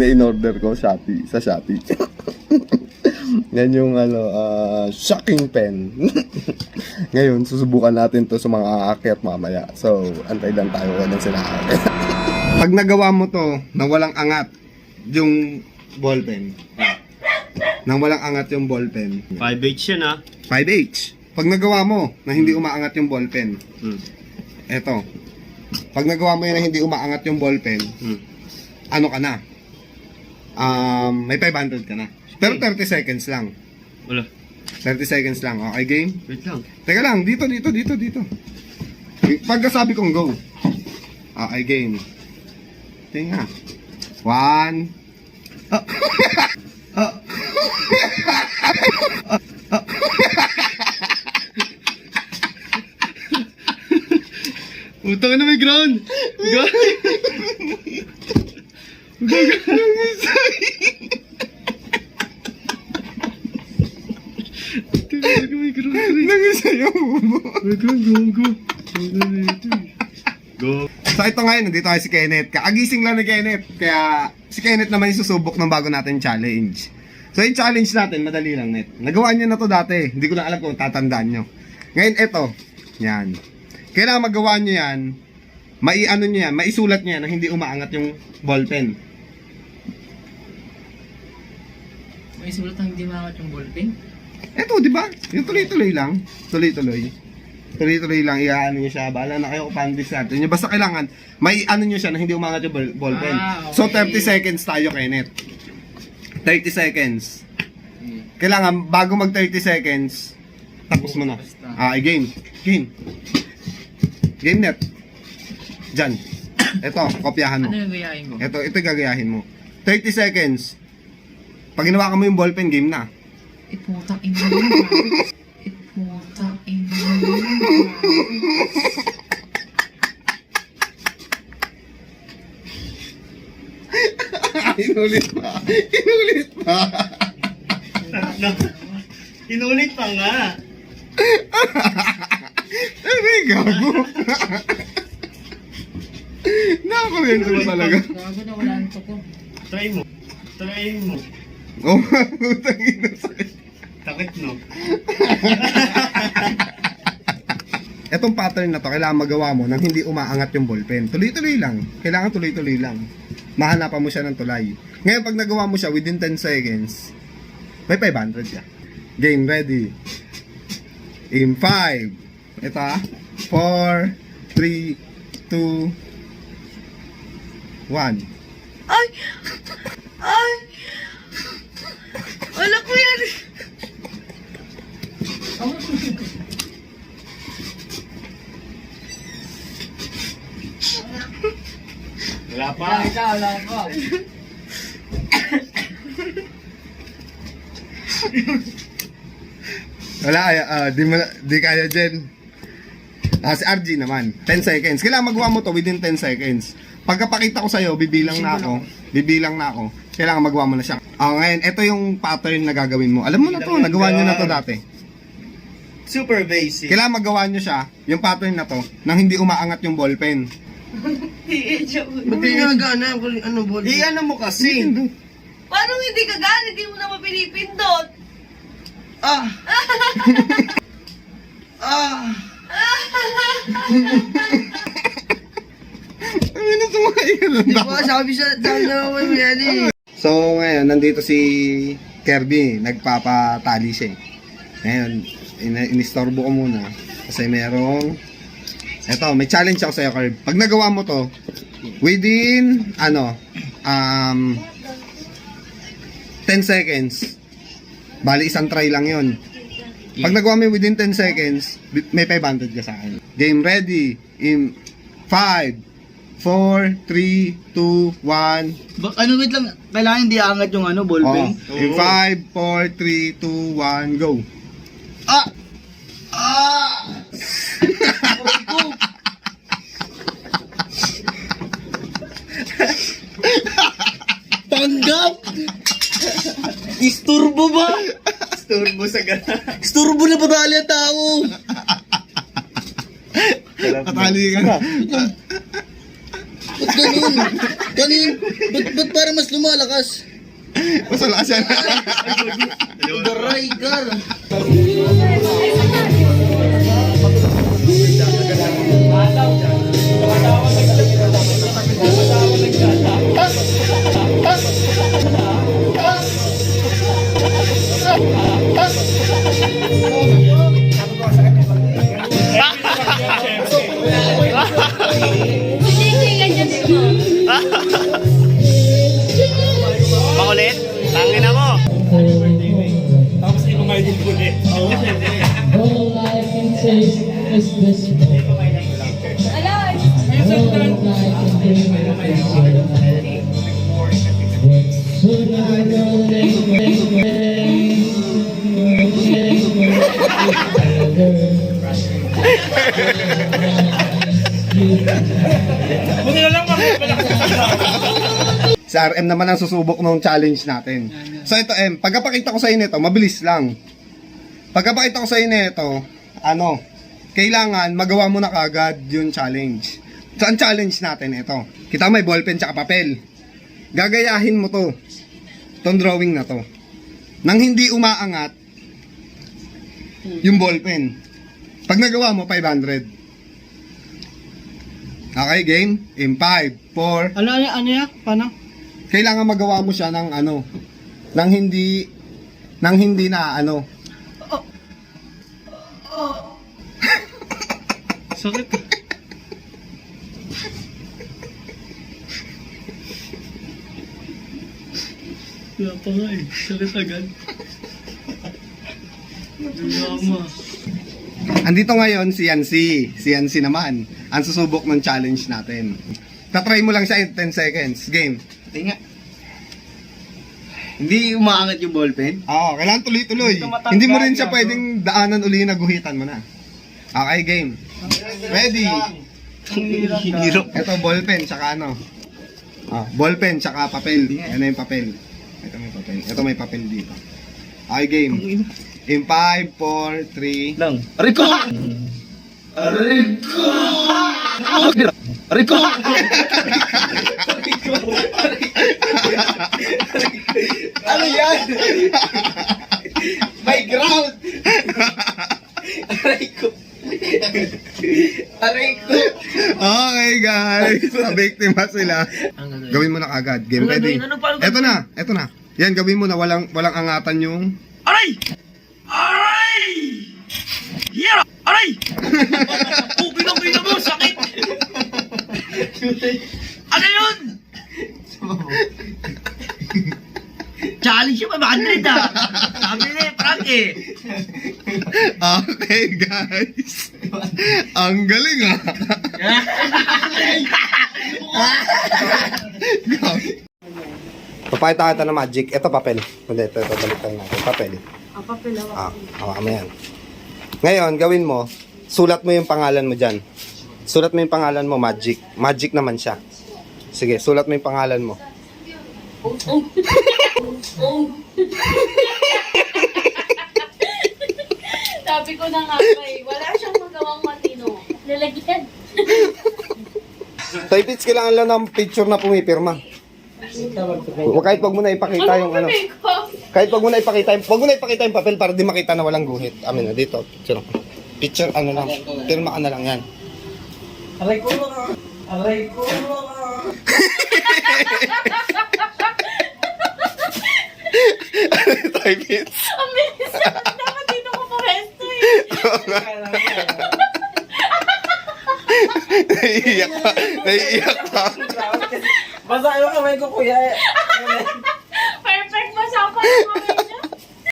Na in-order ko, Shopee, sa Shopee. Yan yung ano, ah, shocking pen. Ngayon, susubukan natin to sa mga aakyat mamaya. So, antay lang tayo kung anong sila. Pag nagawa mo to, na walang angat, yung ballpen. Nang walang angat yung ballpen. 5H yan ah. 5H. Pag nagawa mo na hindi umaangat yung ballpen, Hmm. eto. Pag nagawa mo yun na hindi umaangat yung ballpen, Hmm. ano ka na? Um, may 500 ka na. Pero 30 seconds lang. Wala. 30 seconds lang. Okay, game? Wait lang. Teka lang, dito, dito, dito, dito. Pagka sabi kong go. Okay, game. Tingnan. One. Ah. Ah. Utang na may ground! Ground! May ground! Nangisayaw mo. May ground! Go! Go! So ito ngayon, nandito tayo si Kenneth. Kaagising lang ni Kenneth. Kaya si Kenneth naman yung susubok ng bago natin challenge. So yung challenge natin, madali lang net. Nagawa niyo na to dati. Hindi ko na alam kung tatandaan nyo. Ngayon ito, yan. Kailangan magawa niyo yan, maiano niyo yan, maisulat niyo yan na hindi umaangat yung ballpen. May sulat ang hindi maangat yung ballpen. Eto, di ba? Yung tuloy-tuloy lang. Tuloy-tuloy. Tuloy-tuloy lang, iaano niyo siya. Bahala na kayo kung paano discard niyo. Basta kailangan, may ano niyo siya na hindi umangat yung ball- ballpen. Ah, okay. So, 30 seconds tayo, Kenneth. 30 seconds. Kailangan, bago mag 30 seconds, tapos mo na. Ah, game. Game. Game net. Diyan. Ito, kopyahan mo. Ano yung gayahin ko? Ito, ito gagayahin mo. 30 seconds. Pag ginawa ka mo yung ballpen, game na. Eh, putang ina mo. grabe. Eh, ina mo. Inulit pa. Inulit pa. Inulit pa nga! Ano yung gago? Nakakuryente mo talaga. Gago na wala ko. Try mo. Try mo. Oh, putang ina sakit. Etong pattern na to, kailangan magawa mo nang hindi umaangat yung ballpen. Tuloy-tuloy lang. Kailangan tuloy-tuloy lang. Mahanapan mo siya ng tulay. Ngayon, pag nagawa mo siya within 10 seconds, may 500 siya. Game ready. In 5. Ito ah. 4, 3, 2, 1. Ay! Ay! Wala ko yan! Wala pa. Wala ka, wala ka. Wala, ah, di, mo, di kaya dyan. Ah, si RG naman, 10 seconds. Kailangan magawa mo to within 10 seconds. Pagkapakita ko sa'yo, bibilang na ako. Bibilang na ako. Kailangan magawa mo na siya. Ah, ngayon, ito yung pattern na gagawin mo. Alam mo na to, nagawa nyo na to dati. Super basic. Kailangan magawa nyo siya, yung pattern na to, nang hindi umaangat yung ballpen. Ba't di nga gana? Ano, ball? Di ano mo kasi. Paano hindi ka gana? Hindi mo naman pinipindot. Ah! ah! Ay, na sumakay ka lang Di ba sabi siya, sabi na naman yan eh. So, ngayon, nandito si Kirby. Nagpapatali siya. eh. Ngayon, in- inistorbo ko muna. Kasi merong... Eto, may challenge ako sa'yo, Kirby. Pag nagawa mo to, within, ano, um, 10 seconds, bali isang try lang yon. Pag nagawa mo within 10 seconds, may 500 ka sa akin. Game ready in 5, 4, 3, 2, 1, Ba- ano, wait lang. Kailangan hindi angat yung ano, Oh, ballpen. in 5, 4, 3, 2, 1, go. Ah! Ah! Tanggap! Isturbo ba? Turbo sa gana. Isturbo na padali ang tao! Patali ka na. Ba't ganun? Kanin, ba't, ba't parang mas lumalakas? Masala siya na. The right girl. Is this moment. All I can dream is this Sooner or Si RM naman ang susubok ng challenge natin. So ito M, pagkapakita ko sa inyo ito, mabilis lang. Pagkapakita ko sa inyo ito, ano, kailangan magawa mo na kagad yung challenge. So ang challenge natin ito. Kita may ballpen tsaka papel. Gagayahin mo to. Tong drawing na to. Nang hindi umaangat yung ballpen. Pag nagawa mo, 500. Okay, game? In 5, 4, Ano, ano, ano yan? Paano? kailangan magawa mo siya ng ano, nang hindi, nang hindi na ano. Sakit. Wala pa nga eh. Sakit agad. Drama. Andito ngayon si Yancy, si Yancy naman, ang susubok ng challenge natin. Tatry mo lang siya in 10 seconds. Game. Tinga. Hindi umaangat yung ballpen? Oo, kailangan tuloy-tuloy. Hindi mo rin siya pwedeng daanan uli na guhitan mo na. Okay, game. Ready? Hirap. Ito, ballpen, tsaka ano. Ah, ballpen, tsaka papel. Ano yung papel? Ito may papel. Ito may papel dito. Okay, game. In 5, 4, 3, Lang. Ko! Aray ko! Ano yan? May ground! Aray ko! Aray ko! Okay guys, biktima sila. Gawin mo na kagad. Game Ano ready. gawin? Ano paano Eto na, eto na. Yan, gawin mo na walang walang angatan yung Aray! Aray! Yeah! Aray! oh, pinang-pina mo! Sakit! ano yun? Challenge yung 500 ah! Sabi na yung prank eh! Okay guys. Ang galing ah. Papakita kita ng magic. Ito papel. Hindi, ito, ito, baliktad natin. Papel. Ah, papel. Ah, hawakan mo yan. Ngayon, gawin mo, sulat mo yung pangalan mo dyan. Sulat mo yung pangalan mo, magic. Magic naman siya. Sige, sulat mo yung pangalan mo. Sabi ko na nga ba eh, wala siyang magawang matino. Lalagyan. Typits kailangan lang ng picture na pumipirma. Huwag kahit wag mo na ipakita yung ano. Kahit wag mo na ipakita, yung- wag mo na ipakita yung papel para di makita na walang guhit. Amin na dito, picture. Picture ano lang, pirma ka na lang yan. Aray ko mga! Aray ko mga! Typits. Ang bilis na. Dapat dito ko paresto eh. Naiiyak ka. Naiiyak ka. Basta yung kamay ko kuya eh.